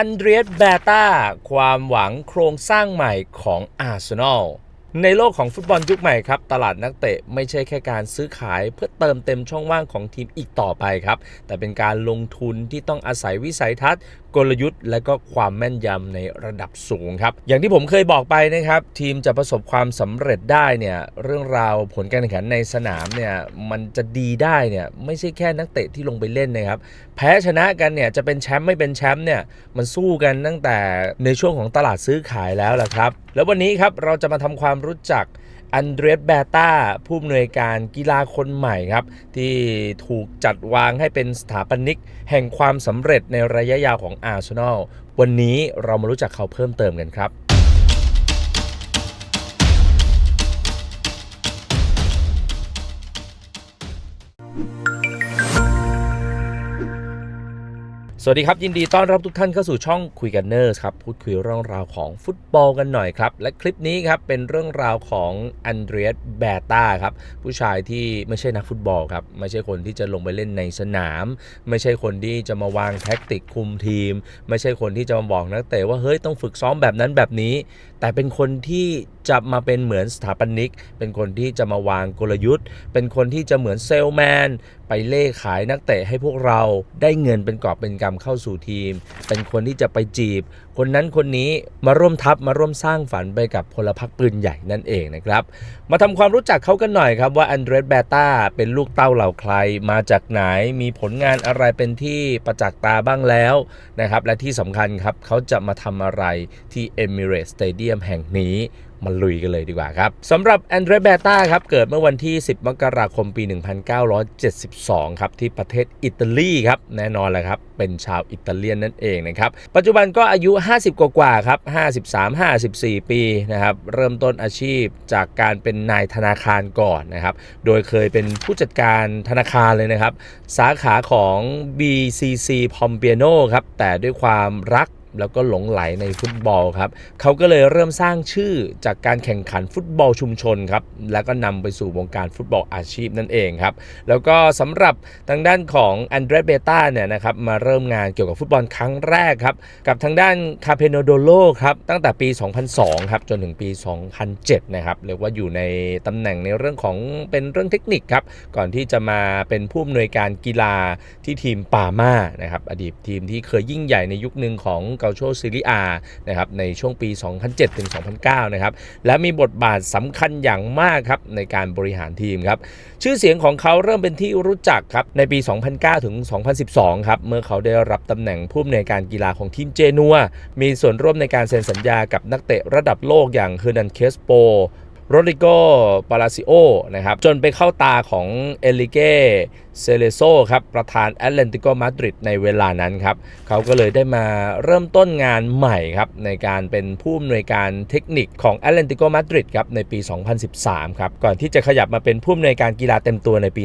อันเดรียสแบตาความหวังโครงสร้างใหม่ของอาร์เซนอลในโลกของฟุตบอลยุคใหม่ครับ ตลาดนักเตะไม่ใช่แค่การซื้อขายเพื่อเติมเต็มช่องว่างของทีมอีกต่อไปครับ แต่เป็นการลงทุนที่ต้องอาศัยวิสัยทัศน์กลยุทธ์ และก็ความแม่นยำในระดับสูงครับ อย่างที่ผมเคยบอกไปนะครับ ทีมจะประสบความสำเร็จได้เนี่ยเรื่องราวผลการแข่งขันในสนามเนี่ยมันจะดีได้เนี่ยไม่ใช่แค่นักเตะที่ลงไปเล่นนะครับแพ้ชนะกันเนี่ยจะเป็นแชมป์ไม่เป็นแชมป์เนี่ยมันสู้กันตั้งแต่ในช่วงของตลาดซื้อขายแล้วแหละครับ แล้ววันนี้ครับเราจะมาทำความรู้จัก อันเดรสแบต้าผู้อำนวยการกีฬาคนใหม่ครับ ที่ถูกจัดวางให้เป็นสถาปนิก แห่งความสำเร็จในระยะยาวของอาร์เซนอลวันนี้เรามารู้จักเขาเพิ่มเติมกันครับ สวัสดีครับ ยินดีต้อนรับทุกท่านเข้าสู่ช่องคุยกันเนอร์ครับ พูดคุยเรื่องราวของฟุตบอลกันหน่อยครับ และคลิปนี้ครับ เป็นเรื่องราวของอันเดรียสแบตาครับ ผู้ชายที่ไม่ใช่นักฟุตบอลครับ ไม่ใช่คนที่จะลงไปเล่นในสนาม ไม่ใช่คนที่จะมาวางแท็กติกคุมทีม ไม่ใช่คนที่จะมาบอกนักเตะว่าเฮ้ยต้องฝึกซ้อมแบบนั้นแบบนี้ แต่เป็นคนที่จะมาเป็นเหมือนสถาปนิก เป็นคนที่จะมาวางกลยุทธ์ เป็นคนที่จะเหมือนเซลแมน ไปเล่ขายนักเตะให้พวกเราได้เงินเป็นกอบเป็นกำเข้าสู่ทีม เป็นคนที่จะไปจีบ คนนั้นคนนี้มาร่วมทัพมาร่วมสร้างฝันไปกับพลพรรคปืนใหญ่นั่นเองนะครับ มาทำความรู้จักเขากันหน่อยครับว่าอันเดรสแบตาเป็นลูกเต้าเหล่าใคร มาจากไหนมีผลงานอะไรเป็นที่ประจักษ์ตาบ้างแล้วนะครับและที่สำคัญครับเขาจะมาทำอะไรที่ Emirates Stadium แห่งนี้ มาลุยกันเลยดีกว่าครับสำหรับแอนเดรเบต้าครับ เกิดเมื่อวันที่ 10 มกราคมปี 1972 ครับ ที่ประเทศอิตาลีครับ แน่นอนแหละครับ เป็นชาวอิตาเลียนนั่นเองนะครับ ปัจจุบันก็อายุ 50 กว่าๆครับ 53-54 ปีนะครับ เริ่มต้นอาชีพจากการเป็นนายธนาคารก่อนนะครับ โดยเคยเป็นผู้จัดการธนาคารเลยนะครับ สาขาของ BCC p o m p i a n o ครับ แต่ด้วยความรัก แล้วก็หลงไหลในฟุตบอลครับเขาก็เลยเริ่มสร้างชื่อจากการแข่งขันฟุตบอลชุมชนครับแล้วก็นำไปสู่วงการฟุตบอลอาชีพนั่นเองครับแล้วก็สำหรับทางด้านของแอนเดรเบต้าเนี่ยนะครับมาเริ่มงานเกี่ยวกับฟุตบอลครั้งแรกครับกับทางด้านคาเพโนโดโลครับตั้งแต่ปี 2002ครับจนถึงปี 2007นะครับเรียกว่าอยู่ในตำแหน่งในเรื่องของเป็นเรื่องเทคนิคครับก่อนที่จะมาเป็นผู้อำนวยการกีฬาที่ทีมปาม่านะครับอดีตทีมที่เคยยิ่งใหญ่ในยุคหนึ่งของเกาโชซิริอานะครับในช่วงปี 2007ถึง2009 นะครับ และมีบทบาทสำคัญอย่างมากครับในการบริหารทีมครับ ชื่อเสียงของเขาเริ่มเป็นที่รู้จักครับในปี 2009 ถึง 2012 ครับเมื่อเขาได้รับตำแหน่งผู้อำนวยการกีฬาของทีมเจนัว มีส่วนร่วมในการเซ็นสัญญากับนักเตะระดับโลกอย่างเฮอร์นันเคสโปโรดริโก ปาลาซิโอ นะครับ จนไปเข้าตาของเอลิเก เซเลโซครับประธานแอตเลนติโกมาดริดในเวลานั้นครับเขาก็เลยได้มาเริ่มต้นงานใหม่ครับในการเป็นผู้อำนวยการเทคนิคของแอตเลนติโกมาดริดครับในปี 2013 ครับก่อนที่จะขยับมาเป็นผู้อำนวยการกีฬาเต็มตัวในปี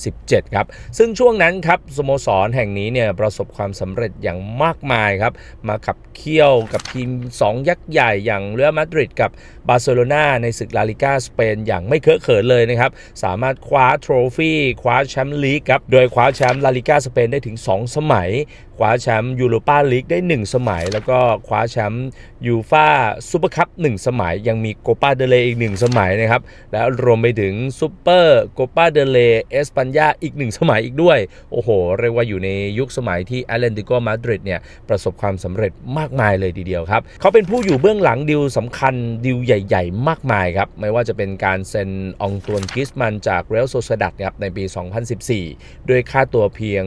2017 ครับซึ่งช่วงนั้นครับสโมสรแห่งนี้เนี่ยประสบความสำเร็จอย่างมากมายครับมาขับเคี่ยวกับทีม 2 ยักษ์ใหญ่อย่างเรอัลมาดริดกับบาร์เซโลนาในศึกลาลิกาสเปนอย่างไม่เคอะเขินเลยนะครับสามารถคว้าโทรฟี่คว้าแชมป์ลีกครับ โดยคว้าแชมป์ลาลิกาสเปนได้ถึง 2 สมัยคว้าแชมป์ยูโรปาลีกได้ 1 สมัย แล้วก็คว้าแชมป์ยูฟาซูเปอร์คัพ1สมัย ยังมีโกปาเดเลอีก 1 สมัยนะครับ แล้วรวมไปถึงซูเปอร์โกปาเดเลเอสปัญญาอีก 1 สมัยอีกด้วย โอ้โห เรียกว่าอยู่ในยุคสมัยที่แอตเลนติโกมาดริดเนี่ย ประสบความสำเร็จมากมายเลยทีเดียวครับ เขาเป็นผู้อยู่เบื้องหลังดิวสำคัญดิวใหญ่ ๆ มากมายครับไม่ว่าจะเป็นการเซ็นองตวนกิสมันจากเรอัลโซเซดัดครับในปี 2014 ด้วยค่าตัวเพียง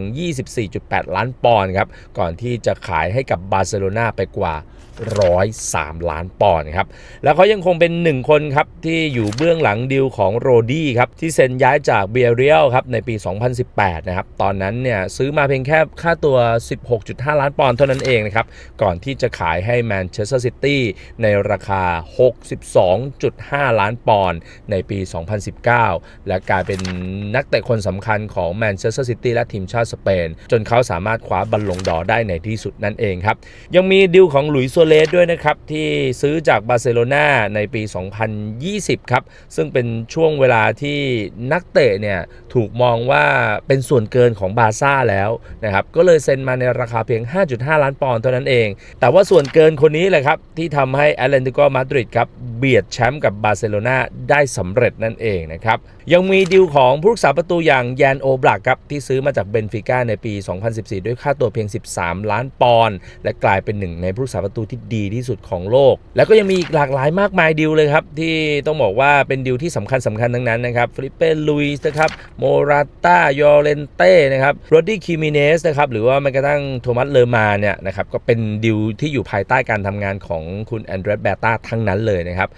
24.8 ล้านปอนด์ครับ ก่อนที่จะขายให้กับบาร์เซโลนาไปกว่า 103 ล้านปอนด์ครับ แล้วเขายังคงเป็นหนึ่งคนครับที่อยู่เบื้องหลังดิวของโรดี้ครับที่เซ็นย้ายจากเบียเรียลครับในปี 2018 นะครับ ตอนนั้นเนี่ยซื้อมาเพียงแค่ค่าตัว 16.5 ล้านปอนด์เท่านั้นเองนะครับ ก่อนที่จะขายให้แมนเชสเตอร์ซิตี้ในราคา 62.5 ล้านปอนด์ในปี 2019 และกลายเป็นนักเตะคนสำคัญของแมนเชสเตอร์ซิตี้และทีมชาติสเปน จนเขาสามารถคว้าบอลลงดอได้ในที่สุดนั่นเองครับ ยังมีดิวของหลุยส์โซเลสด้วยนะครับ ที่ซื้อจากบาร์เซโลนาในปี 2020 ครับ ซึ่งเป็นช่วงเวลาที่นักเตะเนี่ยถูกมองว่าเป็นส่วนเกินของบาร์ซ่าแล้วนะครับ ก็เลยเซ็นมาในราคาเพียง 5.5 ล้านปอนด์เท่านั้นเอง แต่ว่าส่วนเกินคนนี้แหละครับ ที่ทำให้แอตเลติโกมาดริดครับเบียดแชมป์กับบาร์เซโลนาได้สำเร็จนั่นเองนะครับ ยังมีดิวของผู้รักษาประตูอย่างแยนโอบลักครับที่ซื้อมาจากเบนฟิก้าในปี 2014 ด้วยค่าตัวเพียง 13 ล้านปอนด์และกลายเป็นหนึ่งในผู้รักษาประตูที่ดีที่สุดของโลก แล้วก็ยังมีอีกหลากหลายมากมายดิวเลยครับ ที่ต้องบอกว่าเป็นดิวที่สำคัญสำคัญทั้งนั้นนะครับฟลิปเป้ลุยส์นะครับโมราต้ายอเลนเต้นะครับโรดดี้คิมิเนสนะครับหรือว่าแม้กระทั่งโทมัสเลอร์มาเนี่ยนะครับก็เป็นดิวที่อยู่ภายใต้การทำงานของคุณแอนเดรสเบต้าทั้งนั้นเลยนะครับ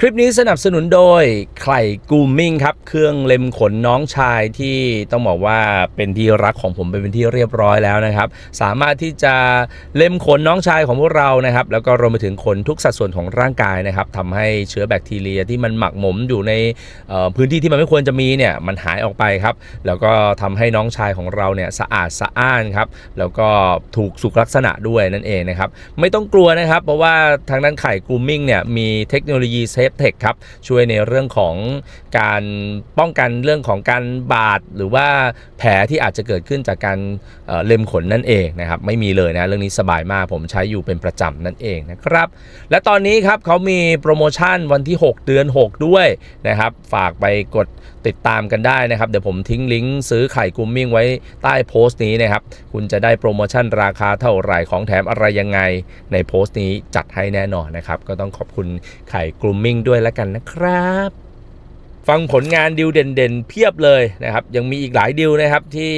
คลิปนี้สนับสนุนโดยไข่กูมิ่งครับ เครื่องเล็มขนน้องชายที่ต้องบอกว่าเป็นที่รักของผมเป็นที่เรียบร้อยแล้วนะครับ สามารถที่จะเล็มขนน้องชายของพวกเรานะครับ แล้วก็รวมไปถึงขนทุกสัดส่วนของร่างกายนะครับทำให้เชื้อแบคทีเรียที่มันหมักหมมอยู่ในพื้นที่ที่มันไม่ควรจะมีเนี่ยมันหายออกไปครับ แล้วก็ทำให้น้องชายของเราเนี่ยสะอาดสะอ้านครับแล้วก็ถูกสุขลักษณะด้วยนั่นเองนะครับไม่ต้องกลัวนะครับ เพราะว่าทางด้านไข่กูมมิ่งเนี่ยมีเทคโนโลยีเซฟเทคครับช่วยในเรื่องของการป้องกันเรื่องของการบาดหรือว่าแผลที่อาจจะเกิดขึ้นจากการเอ่อเล็มขนนั่นเองนะครับไม่มีเลยนะเรื่องนี้สบายมากผมใช้อยู่เป็นประจำนั่นเองนะครับและตอนนี้ครับเขามีโปรโมชั่นวันที่ 6 เดือน 6 ด้วยนะครับฝากไปกด ติดตามกันได้นะครับ เดี๋ยวผมทิ้งลิงก์ซื้อไข่กรูมมิ่งไว้ใต้โพสต์นี้นะครับ คุณจะได้โปรโมชั่นราคาเท่าไหร่ของแถมอะไรยังไง ในโพสต์นี้จัดให้แน่นอนนะครับ ก็ต้องขอบคุณไข่กรูมมิ่งด้วยแล้วกันนะครับฟังผลงานดิวเด่นๆ เพียบเลยนะครับ ยังมีอีกหลายดิวนะครับที่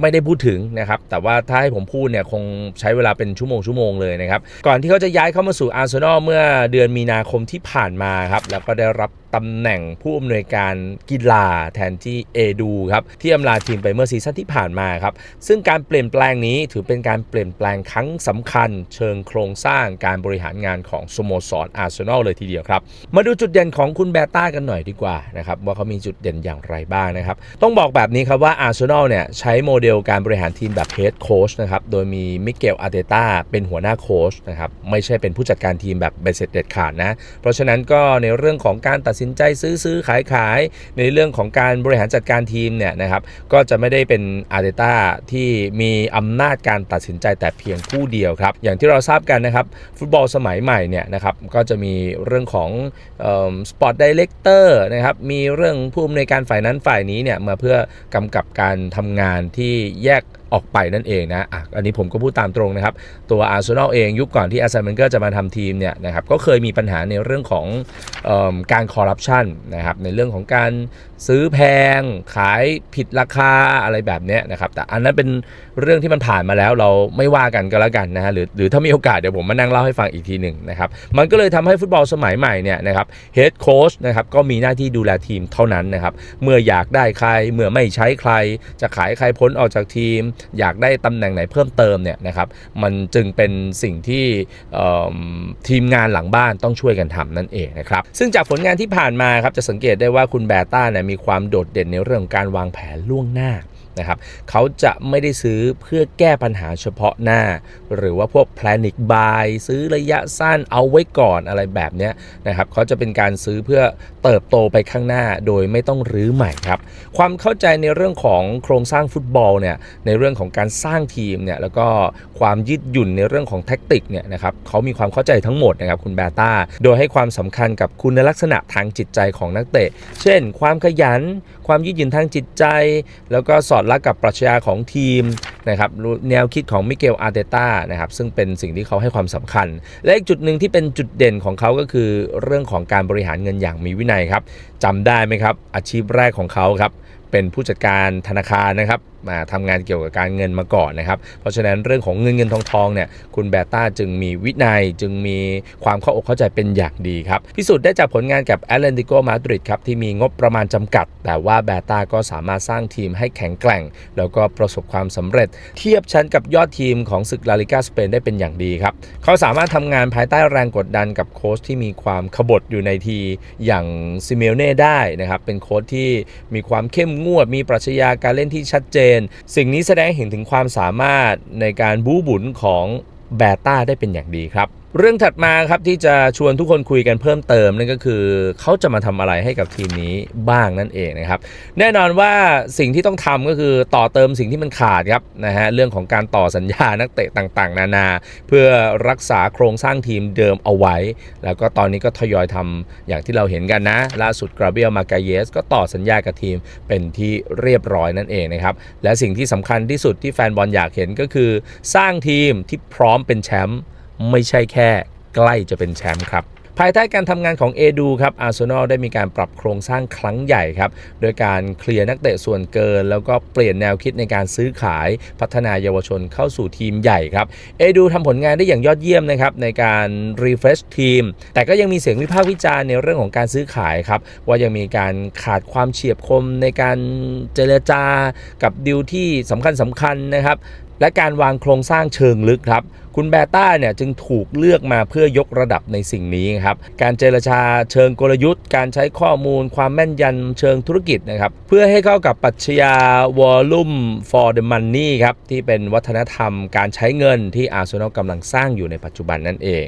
ไม่ได้พูดถึงนะครับ แต่ว่าถ้าให้ผมพูดเนี่ยคงใช้เวลาเป็นชั่วโมงชั่วโมงเลยนะครับ ก่อนที่เขาจะย้ายเข้ามาสู่อาร์เซนอลเมื่อเดือนมีนาคมที่ผ่านมาครับ แล้วก็ได้รับตำแหน่งผู้อำนวยการกีฬาแทนที่เอดูครับที่อำลาทีมไปเมื่อซีซั่นที่ผ่านมาครับซึ่งการเปลี่ยนแปลงนี้ถือเป็นการเปลี่ยนแปลงครั้งสำคัญ เชิงโครงสร้างการบริหารงานของสโมสรอาร์เซนอลเลยทีเดียวครับ มาดูจุดเด่นของคุณแบต้ากันหน่อยดีกว่านะครับว่าเขามีจุดเด่นอย่างไรบ้างนะครับ ต้องบอกแบบนี้ครับว่าอาร์เซนอลเนี่ยใช้โมเดลการบริหารทีมแบบเฮดโค้ชนะครับโดยมีมิเกลอาร์เตต้าเป็นหัวหน้าโค้ชนะครับไม่ใช่เป็นผู้จัดการทีมแบบเบสเสร็จเด็ดขาดนะเพราะฉะนั้นก็ในเรื่องของการตัดสินใจซื้อซื้อขายขายในเรื่องของการบริหารจัดการทีมเนี่ยนะครับก็จะไม่ได้เป็นอาร์เตต้าที่มีอำนาจการตัดสินใจแต่เพียงผู้เดียวครับ อย่างที่เราทราบกันนะครับ ฟุตบอลสมัยใหม่เนี่ยนะครับก็จะมีเรื่องของสปอร์ตดีเลกเตอร์นะครับมีเรื่องผู้อำนวยการฝ่ายนั้นฝ่ายนี้เนี่ยมาเพื่อกำกับการทำงานที่แยก ออกไปนั่นเองนะอะอันนี้ผมก็พูดตามตรงนะครับ ตัวอาร์เซนอลเองยุคก่อนที่อาร์เซนอลก็จะมาทำทีมเนี่ยนะครับก็เคยมีปัญหาในเรื่องของเอการคอร์รัปชันนะครับในเรื่องของการซื้อแพง ขายผิดราคาอะไรแบบนี้นะครับแต่อันนั้นเป็นเรื่องที่มันผ่านมาแล้วเราไม่ว่ากันก็แล้วกันนะฮะหรือหรือถ้ามีโอกาสเดี๋ยวผมมานั่งเล่าให้ฟังอีกทีหนึ่งนะครับมันก็เลยทำให้ฟุตบอลสมัยใหม่เนี่ยนะครับเฮดโค้ชนะครับก็มีหน้าที่ดูแลทีมเท่านั้นนะครับเมื่ออยากได้ใครเมื่อไม่ใช้ใครจะขายใครพ้นออกจากทีมอยากได้ตำแหน่งไหนเพิ่มเติมเนี่ยนะครับมันจึงเป็นสิ่งที่ทีมงานหลังบ้านต้องช่วยกันทำนั่นเองนะครับซึ่งจากผลงานที่ผ่านมาครับจะสังเกตได้ว่าคุณแบต้าเนี่ยมีความโดดเด่นในเรื่องการวางแผนล่วงหน้า นะครับเขาจะไม่ได้ซื้อเพื่อแก้ปัญหาเฉพาะหน้า หรือว่าพวก panic buy ซื้อระยะสั้นเอาไว้ก่อนอะไรแบบเนี้ยนะครับเขาจะเป็นการซื้อเพื่อเติบโตไปข้างหน้าโดยไม่ต้องรื้อใหม่ครับ ความเข้าใจในเรื่องของโครงสร้างฟุตบอลเนี่ยในเรื่องของการสร้างทีมเนี่ยแล้วก็ความยืดหยุ่นในเรื่องของแท็กติกเนี่ยนะครับเขามีความเข้าใจทั้งหมดนะครับคุณแบต้าโดยให้ความสำคัญกับคุณลักษณะทางจิตใจของนักเตะ เช่น ความขยัน ความยืดหยุ่นทางจิตใจ แล้วก็สอดรับกับปรัชญาของทีมนะครับแนวคิดของมิเกลอาร์เตต้านะครับซึ่งเป็นสิ่งที่เขาให้ความสำคัญ และอีกจุดหนึ่งที่เป็นจุดเด่นของเขาก็คือเรื่องของการบริหารเงินอย่างมีวินัยครับจำได้ไหมครับอาชีพแรกของเขาครับเป็นผู้จัดการธนาคารนะครับมาทำงานเกี่ยวกับการเงินมาก่อนนะครับ เพราะฉะนั้นเรื่องของเงินเงินทองทองเนี่ยคุณแบต้าจึงมีวินัยจึงมีความเข้าอกเข้าใจเป็นอย่างดีครับพิสูจน์ได้จากผลงานกับแอตเลติโกมาดริดครับที่มีงบประมาณจำกัด แต่ว่าแบต้าก็สามารถสร้างทีมให้แข็งแกร่ง แล้วก็ประสบความสำเร็จ เทียบชั้นกับยอดทีมของศึกลาลิกาสเปนได้เป็นอย่างดีครับเขาสามารถทำงานภายใต้แรงกดดันกับโค้ชที่มีความขบฏอยู่ในทีอย่างซิเมลเน่ได้นะครับเป็นโค้ชที่มีความเข้มงวดมีปรัชญาการเล่นที่ชัดเจนน สิ่งนี้แสดงเห็นถึงความสามารถในการบู๊บุนของแบต้าได้เป็นอย่างดีครับ เรื่องถัดมาครับที่จะชวนทุกคนคุยกันเพิ่มเติมนั่นก็คือเขาจะมาทำอะไรให้กับทีมนี้บ้างนั่นเองนะครับ แน่นอนว่าสิ่งที่ต้องทำก็คือต่อเติมสิ่งที่มันขาดครับนะฮะเรื่องของการต่อสัญญานักเตะต่างๆ นานา เพื่อรักษาโครงสร้างทีมเดิมเอาไว้ แล้วก็ตอนนี้ก็ทยอยทำอย่างที่เราเห็นกันนะ ล่าสุดกราเบียลมาการเยสก็ต่อสัญญากับทีมเป็นที่เรียบร้อยนั่นเองนะครับและสิ่งที่สำคัญที่สุดที่แฟนบอลอยากเห็นก็คือ สร้างทีมที่พร้อมเป็นแชมป์ ไม่ใช่แค่ใกล้จะเป็นแชมป์ครับภายใต้การทำงานของเอดูครับอาร์เซนอลได้มีการปรับโครงสร้างครั้งใหญ่ครับ โดยการเคลียร์นักเตะส่วนเกิน แล้วก็เปลี่ยนแนวคิดในการซื้อขายพัฒนาเยาวชนเข้าสู่ทีมใหญ่ครับเอดูทำผลงานได้อย่างยอดเยี่ยมนะครับในการรีเฟรชทีม แต่ก็ยังมีเสียงวิพากษ์วิจารณ์ในเรื่องของการซื้อขายครับ ว่ายังมีการขาดความเฉียบคมในการเจรจากับดิวที่สำคัญสำคัญนะครับ และการวางโครงสร้างเชิงลึกครับ คุณแบต้าเนี่ยจึงถูกเลือกมาเพื่อยกระดับในสิ่งนี้ครับ การเจรจาเชิงกลยุทธ์ การใช้ข้อมูล ความแม่นยำเชิงธุรกิจนะครับ เพื่อให้เข้ากับปรัชญาวอลลุ่ม for the money ครับ ที่เป็นวัฒนธรรมการใช้เงินที่อาร์เซนอลกำลังสร้างอยู่ในปัจจุบันนั่นเอง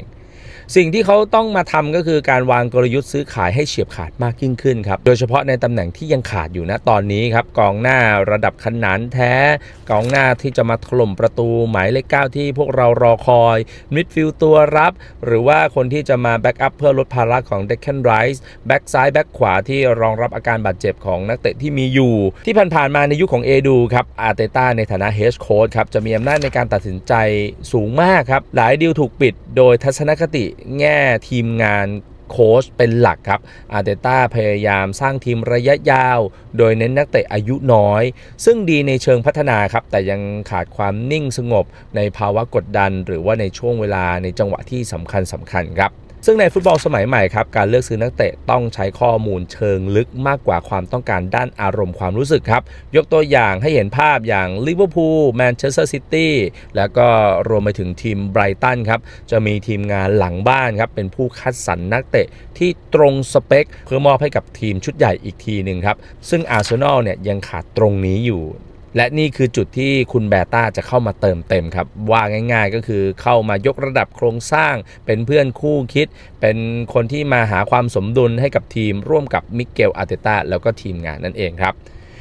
สิ่งที่เขาต้องมาทำก็คือการวางกลยุทธ์ซื้อขายให้เฉียบขาดมากยิ่งขึ้นครับ โดยเฉพาะในตำแหน่งที่ยังขาดอยู่นะตอนนี้ครับกองหน้าระดับขนานแท้ กองหน้าที่จะมาถล่มประตูหมายเลขเก้าที่พวกเรารอคอยมิดฟิลด์ตัวรับ หรือว่าคนที่จะมาแบ็กอัพเพื่อลดภาระของเดค a n นไรส์แบ็กซ้ายแบ็กขวาที่รองรับอาการบาดเจ็บของนักเตะที่มีอยู่ ที่ผ่านๆมาในยุคของเอดูครับอาร์เตต้าในฐานะเฮดโค้ชครับจะมีอำนาจในการตัดสินใจสูงมากครับหลายดีลถูกปิดโดยทัศนคติแง่ทีมงานโค้ชเป็นหลักครับ อาร์เตต้าพยายามสร้างทีมระยะยาว โดยเน้นนักเตะอายุน้อย ซึ่งดีในเชิงพัฒนาครับ แต่ยังขาดความนิ่งสงบในภาวะกดดัน หรือว่าในช่วงเวลาในจังหวะที่สำคัญสำคัญครับ ซึ่งในฟุตบอลสมัยใหม่ครับการเลือกซื้อนักเตะต้องใช้ข้อมูลเชิงลึกมากกว่าความต้องการด้านอารมณ์ความรู้สึกครับ ยกตัวอย่างให้เห็นภาพอย่างลิเวอร์พูลแมนเชสเตอร์ซิตี้แล้วก็รวมไปถึงทีมไบรตันครับ จะมีทีมงานหลังบ้านครับ เป็นผู้คัดสรรนักเตะที่ตรงสเปค เพื่อมอบให้กับทีมชุดใหญ่อีกทีหนึ่งครับ ซึ่งอาร์เซนอลเนี่ยยังขาดตรงนี้อยู่ และนี่คือจุดที่คุณแบต้าจะเข้ามาเติมเต็มครับ ว่าง่าย ๆ ก็คือเข้ามายกระดับโครงสร้าง เป็นเพื่อนคู่คิด เป็นคนที่มาหาความสมดุลให้กับทีมร่วมกับมิเกลอาร์เตต้าแล้วก็ทีมงานนั่นเองครับ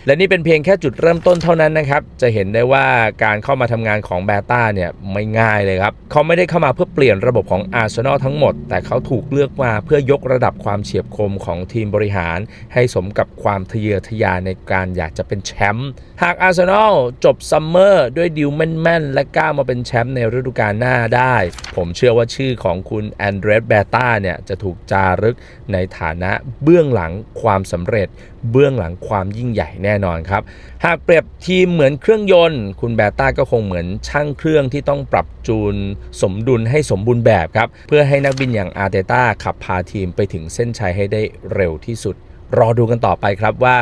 และนี่เป็นเพียงแค่จุดเริ่มต้นเท่านั้นนะครับ จะเห็นได้ว่าการเข้ามาทำงานของแบต้าเนี่ยไม่ง่ายเลยครับ เขาไม่ได้เข้ามาเพื่อเปลี่ยนระบบของอาร์เซนอลทั้งหมด แต่เขาถูกเลือกมาเพื่อยกระดับความเฉียบคมของทีมบริหาร ให้สมกับความทะเยอทะยานในการอยากจะเป็นแชมป์ หากอาร์เซนอลจบซัมเมอร์ด้วยดิวแม่นๆ และก้าวมาเป็นแชมป์ในฤดูกาลหน้าได้ ผมเชื่อว่าชื่อของคุณแอนเดรสแบต้าเนี่ยจะถูกจารึกในฐานะเบื้องหลังความสำเร็จ เบื้องหลังความยิ่งใหญ่แน่นอนครับ หากเปรียบทีมเหมือนเครื่องยนต์ คุณแบต้าก็คงเหมือนช่างเครื่องที่ต้องปรับจูนสมดุลให้สมบูรณ์แบบครับ เพื่อให้นักบินอย่างอาร์เตต้าขับพาทีมไปถึงเส้นชัยให้ได้เร็วที่สุด รอดูกันต่อไปครับว่า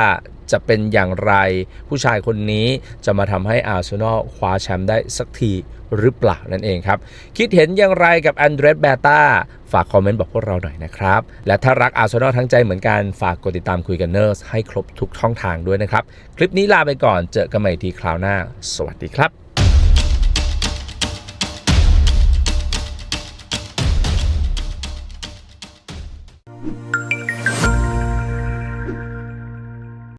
จะเป็นอย่างไร ผู้ชายคนนี้จะมาทำให้อาร์เซนอลคว้าแชมป์ได้สักทีหรือเปล่านั่นเองครับ คิดเห็นอย่างไรกับแอนเดรสแบต้าฝากคอมเมนต์บอกพวกเราหน่อยนะครับ และถ้ารักอาร์เซนอลทั้งใจเหมือนกันฝากกดติดตามคุยกันเนอร์สให้ครบทุกช่องทางด้วยนะครับ คลิปนี้ลาไปก่อนเจอกันใหม่ทีคราวหน้า สวัสดีครับ